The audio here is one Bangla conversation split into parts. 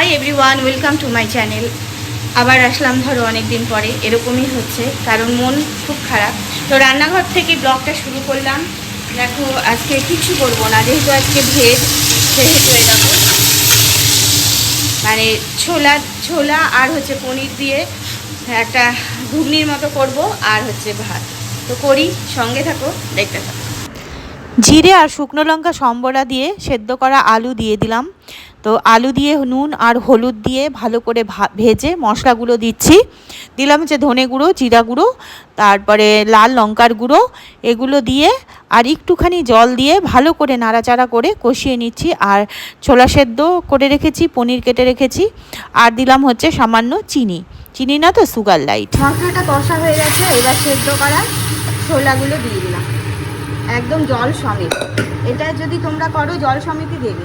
Hi everyone welcome to my channel আবার আসলাম ধরো অনেক দিন পরে, এরকমই হচ্ছে, কারণ মন খুব খারাপ। তো রান্নাঘর থেকে ব্লগটা শুরু করলাম। দেখো, আজকে কিছু করব না, যেহেতু আজকে ভেজ, সেহেতু দেখো মানে ছোলা ছোলা আর হচ্ছে পনির দিয়ে একটা ঘুগনির মতো করব, আর হচ্ছে ভাত। তো করি, সঙ্গে থাকো, দেখতে থাকো। জিরে আর শুকনো লঙ্কা সম্বরা দিয়ে সেদ্ধ করা আলু দিয়ে দিলাম। তো আলু দিয়ে নুন আর হলুদ দিয়ে ভালো করে ভেজে মশলাগুলো দিচ্ছি। দিলাম হচ্ছে ধনে গুঁড়ো, জিরা গুঁড়ো, তারপরে লাল লঙ্কার গুঁড়ো, এগুলো দিয়ে আর একটুখানি জল দিয়ে ভালো করে নাড়াচাড়া করে কষিয়ে নিচ্ছি। আর ছোলা সেদ্ধ করে রেখেছি, পনির কেটে রেখেছি। আর দিলাম হচ্ছে সামান্য চিনি। চিনি না তো, সুগার লাইট। মশলাটা কষা হয়ে গেছে, এবার সেদ্ধ করা ছোলাগুলো দিয়ে দিলাম। একদম জল সমেত। এটা যদি তোমরা করো, জল সমেতই দেবে।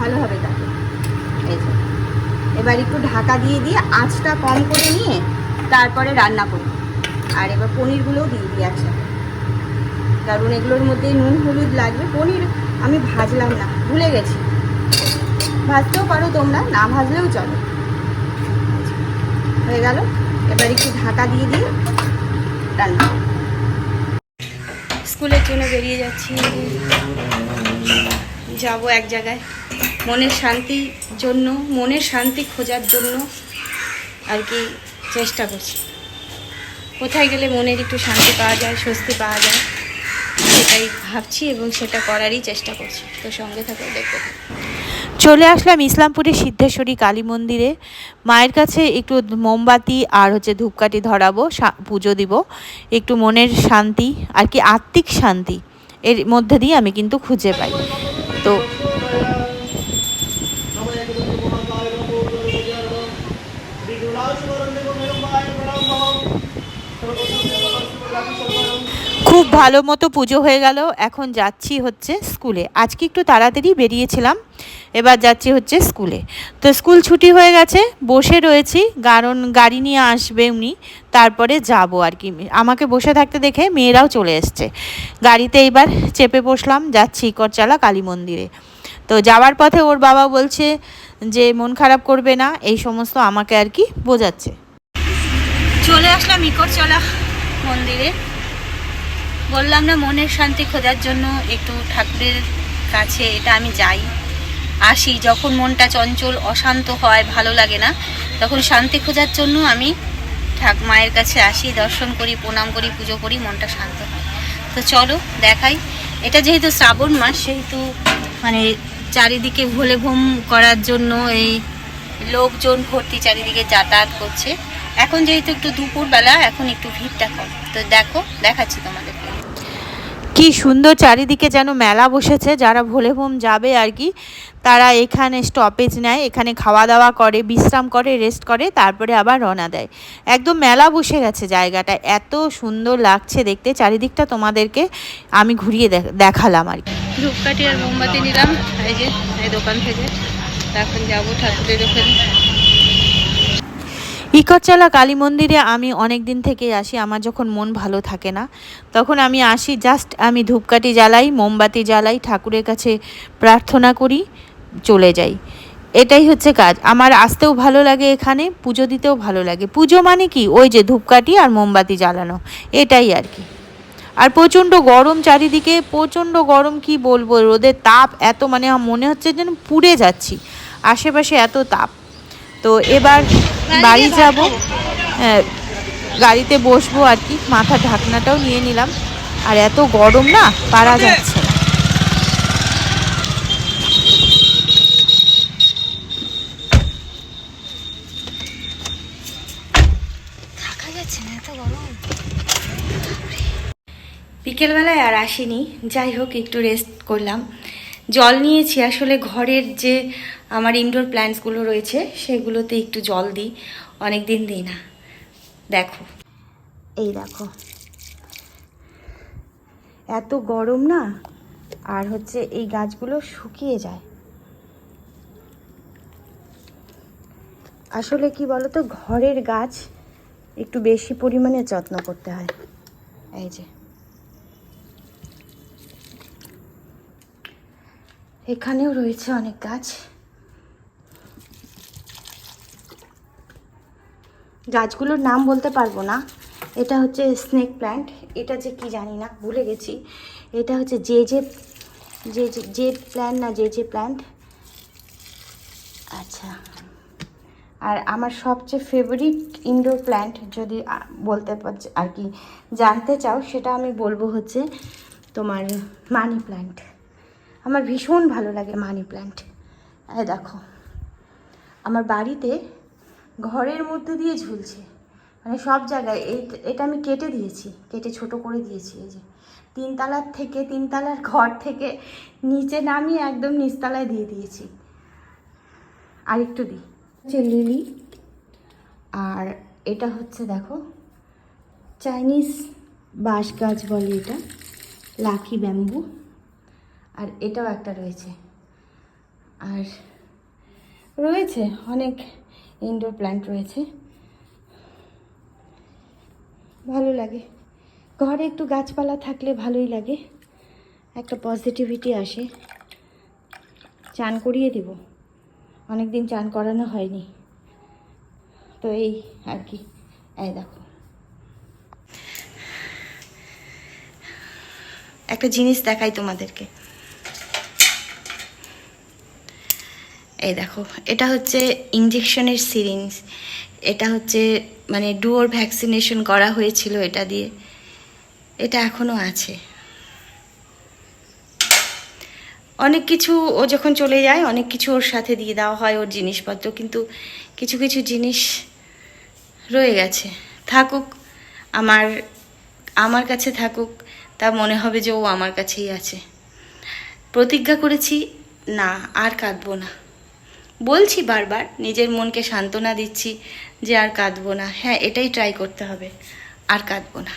ভালো হবে তাতে এই যে। এবার একটু ঢাকা দিয়ে দিয়ে আঁচটা কম করে নিয়ে তারপরে রান্না করব। আর এবার পনিরগুলোও দিয়ে দিই একসাথে কারণ এগুলোর মধ্যে নুন, হলুদ লাগবে। পনির আমি ভাজলাম না, ভুলে গেছি। ভাজতেও পারো তোমরা, না ভাজলেও চলো। হয়ে গেল। এবার একটু ঢাকা দিয়ে দিয়ে রান্না স্কুলের জন্য বেরিয়ে যাচ্ছি। যাব এক জায়গায়। মনের শান্তির জন্য, মনের শান্তি খোঁজার জন্য আর কি চেষ্টা করছি। কোথায় গেলে মনের একটু শান্তি পাওয়া যায়, স্বস্তি পাওয়া যায়, সেটাই ভাবছি এবং সেটা করারই চেষ্টা করছি। তো সঙ্গে থাকো থাকো। চলে আসলাম ইসলামপুরের সিদ্ধেশ্বরী কালী মন্দিরে। মায়ের কাছে একটু মোমবাতি আর হচ্ছে ধূপকাঠি ধরাবো পুজো দিব। একটু মনের শান্তি আর কি আত্মিক শান্তি এর মধ্যে দিয়ে আমি কিন্তু খুঁজে পাই। খুব ভালো মতো পুজো হয়ে গেল। এখন যাচ্ছি হচ্ছে স্কুলে। আজকে একটু তাড়াতাড়ি বেরিয়েছিলাম। এবার যাচ্ছি হচ্ছে স্কুলে। তো স্কুল ছুটি হয়ে গেছে, বসে রয়েছি। কারণ গাড়ি নিয়ে আসবে উনি, তারপরে যাব আর কি। আমাকে বসে থাকতে দেখে মেয়েরাও চলে এসছে। গাড়িতে এইবার চেপে বসলাম, যাচ্ছি ইকরচালা কালী মন্দিরে। তো যাওয়ার পথে ওর বাবা বলছে যে, মন খারাপ করবে না। এই সমস্ত আমাকে আর কি বোঝাচ্ছে। চলে আসলাম ইকরচলা মন্দিরে। বললাম না, মনের শান্তি খোঁজার জন্য একটু ঠাকুরের কাছে এটা আমি যাই। আসি, যখন মনটা চঞ্চল, অশান্ত হয়, ভালো লাগে না, তখন শান্তি খোঁজার জন্য আমি ঠাক, মায়ের কাছে আসি, দর্শন করি, প্রণাম করি, পুজো করি, মনটা শান্ত হয়। তো চলো, দেখাই। এটা যেহেতু শ্রাবণ মাস, সেহেতু মানে চারিদিকে ভোলে ভোম করার জন্য এই লোকজন ভর্তি চারিদিকে যাতায়াত করছে। এখন যেহেতু একটু দুপুরবেলা এখন একটু ভিড়টা কম তো দেখো দেখাচ্ছি তোমাদেরকে। কি সুন্দর চারিদিকে যেন মেলা বসেছে যারা ভোলেভোম যাবে আর কি তারা এখানে স্টপেজ নেয় এখানে খাওয়া দাওয়া করে বিশ্রাম করে রেস্ট করে তারপরে আবার রওনা দেয়। একদম মেলা বসে গেছে জায়গাটা এত সুন্দর লাগছে দেখতে চারিদিকটা তোমাদেরকে আমি ঘুরিয়ে দেখ- দেখালাম আর কি। ধূপকাঠি আর মোমবাতি নিলাম এই যে এই দোকান থেকে। এখন যাব ঠাকুরের ওখানে ইকরচালা কালী মন্দিরে আমি অনেক দিন থেকেই আসি, আমার যখন মন ভালো থাকে না, তখন আমি আসি জাস্ট আমি ধূপকাঠি জ্বালাই, মোমবাতি জ্বালাই, ঠাকুরের কাছে প্রার্থনা করি, চলে যাই। এটাই হচ্ছে কাজ। আমার আসতেও ভালো লাগে এখানে, পুজো দিতেও ভালো লাগে। পুজো মানে কি? ওই যে ধূপকাঠি আর মোমবাতি জ্বালানো, এটাই আর কি। আর প্রচণ্ড গরম চারিদিকে, প্রচণ্ড গরম কি বলব, রোদের তাপ এত মানে মনে হচ্ছে যেন পুড়ে যাচ্ছি। আশেপাশে এত তাপ। তো এবার বাড়ি যাব। হ্যাঁ, গাড়িতে বসবো আর কি। মাথার ঢাকনাটাও নিয়ে নিলাম। আর এত গরম না পারা যাচ্ছে না। থাকা যাচ্ছে না এত গরম। বিকেলবেলায় আর আসিনি। যাই হোক একটু রেস্ট করলাম। জল নিয়েছি। আসলে ঘরের যে আমার ইনডোর প্ল্যান্টসগুলো রয়েছে, সেগুলোতে একটু জল দিই। অনেক দিন দিই না। দেখো। এই দেখো। এত গরম না? আর হচ্ছে এই গাছগুলো শুকিয়ে যায়। আসলে কি বলতো, ঘরের গাছ একটু বেশি পরিমাণে যত্ন করতে হয়। এই যে। এখানেও রয়েছে অনেক গাছ। গাছগুলোর নাম বলতে পারব না। এটা হচ্ছে স্নেক প্ল্যান্ট এটা যে কি জানি না, ভুলে গেছি। এটা হচ্ছে যে যে যে যে- প্ল্যান্ট না যে যে প্ল্যান্ট আচ্ছা। আর আমার সবচেয়ে ফেভারিট ইনডোর প্ল্যান্ট যদি বলতে পারছি আর কি জানতে চাও, সেটা আমি বলব হচ্ছে তোমার মানি প্ল্যান্ট আমার ভীষণ ভালো লাগে মানি প্ল্যান্ট দেখো, আমার বাড়িতে ঘরের মধ্যে দিয়ে ঝুলছে। মানে সব জায়গায় এই এটা আমি কেটে দিয়েছি, কেটে ছোট করে দিয়েছি এই যে। তিনতলার থেকে, তিনতলার ঘর থেকে নিচে নামিয়ে একদম নিচতলায় দিয়ে দিয়েছি। আর একটু দিই। হচ্ছে লিলি আর এটা হচ্ছে দেখো, চাইনিজ বাঁশ গাছ বলে এটা, লাকি ব্যাম্বু। আর এটাও একটা রয়েছে। আর রয়েছে অনেক ইনডোর প্ল্যান্ট রয়েছে। ভালো লাগে। ঘরে একটু গাছপালা থাকলে ভালোই লাগে। একটা পজিটিভিটি আসে। চান করিয়ে দিব। অনেক দিন চান করানো হয়নি। তো এই আর কি। এই দেখো। একটা জিনিস দেখাই তোমাদেরকে। এই দেখো, এটা হচ্ছে ইঞ্জেকশনের সিরিঞ্জ এটা হচ্ছে মানে ডুয়োর ভ্যাকসিনেশন করা হয়েছিল এটা দিয়ে, এটা এখনও আছে। অনেক কিছু ও যখন চলে যায়, অনেক কিছু ওর সাথে দিয়ে দেওয়া হয় ওর জিনিসপত্র, কিন্তু কিছু কিছু জিনিস রয়ে গেছে। থাকুক আমার আমার কাছে থাকুক, তা মনে হবে যে ও আমার কাছেই আছে। প্রতিজ্ঞা করেছি, না, আর কাঁদবো না। বলছি বারবার, নিজের মনকে সান্ত্বনা দিচ্ছি যে আর কাঁদবো না। হ্যাঁ এটাই ট্রাই করতে হবে, আর কাঁদবো না।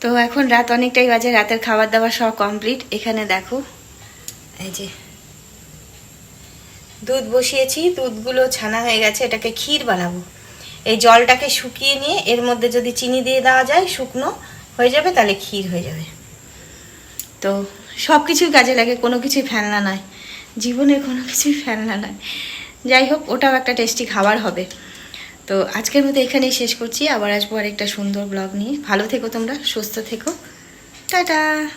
তো এখন রাত অনেকটাই বাজে, রাতের খাবার দাবার সব কমপ্লিট এখানে দেখো, এই যে দুধ বসিয়েছি, দুধগুলো ছানা হয়ে গেছে, এটাকে ক্ষীর বানাবো। এই জলটাকে শুকিয়ে নিয়ে এর মধ্যে যদি চিনি দিয়ে দেওয়া যায়, শুকনো হয়ে যাবে, তাহলে ক্ষীর হয়ে যাবে। তো সব কিছুই কাজে লাগে, কোনো কিছুই ফেলনা নয়। জীবনের কোনো কিছুই ফেলনা নয়। যাই হোক, ওটাও একটা টেস্টি খাবার হবে। তো আজকের মতো এখানেই শেষ করছি। আবার আসব আর একটা সুন্দর ব্লগ নিয়ে। ভালো থেকো তোমরা, সুস্থ থেকো। টাটা!